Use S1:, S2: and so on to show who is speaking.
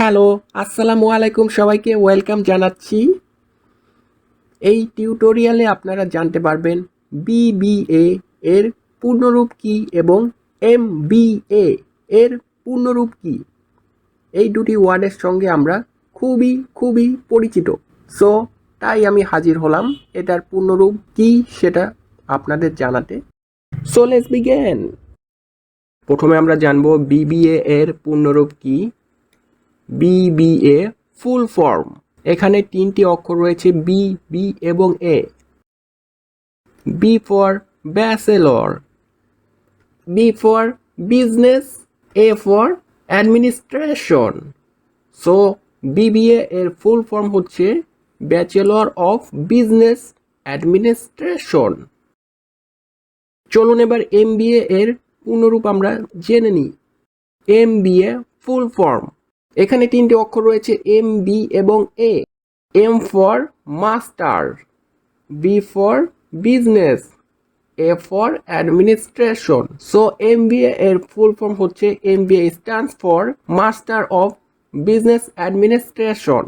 S1: Hello, আসসালামু আলাইকুম সবাইকে, ওয়েলকাম জানাচ্ছি। এই টিউটোরিয়ালে আপনারা জানতে পারবেন বিবিএ এর পূর্ণরূপ কি এবং এমবিএ এর পূর্ণরূপ কি। এই দুটি ওয়ার্ডের সঙ্গে আমরা খুবই খুবই পরিচিত। সো, তাই আমি হাজির হলাম এটার পূর্ণরূপ কি সেটা আপনাদের জানাতে। So, let's begin. প্রথমে আমরা জানব বিবিএ এর পূর্ণরূপ কি। বিবিএ ফুল ফর্ম এখানে তিনটি অক্ষর রয়েছে বি বি এবং A B for bachelor B for business A for administration so BBA এর ফুল ফর্ম হচ্ছে ব্যাচেলর অফ বিজনেস অ্যাডমিনিস্ট্রেশন চলুন এবার এমবিএ এর পূর্ণরূপ আমরা জেনে নিই। এমবিএ ফুল ফর্ম এখানে তিনটি অক্ষর রয়েছে এম বি এবং A M for master B for business A for administration so M B এর ফুল ফর্ম হচ্ছে M B A stands for master of business administration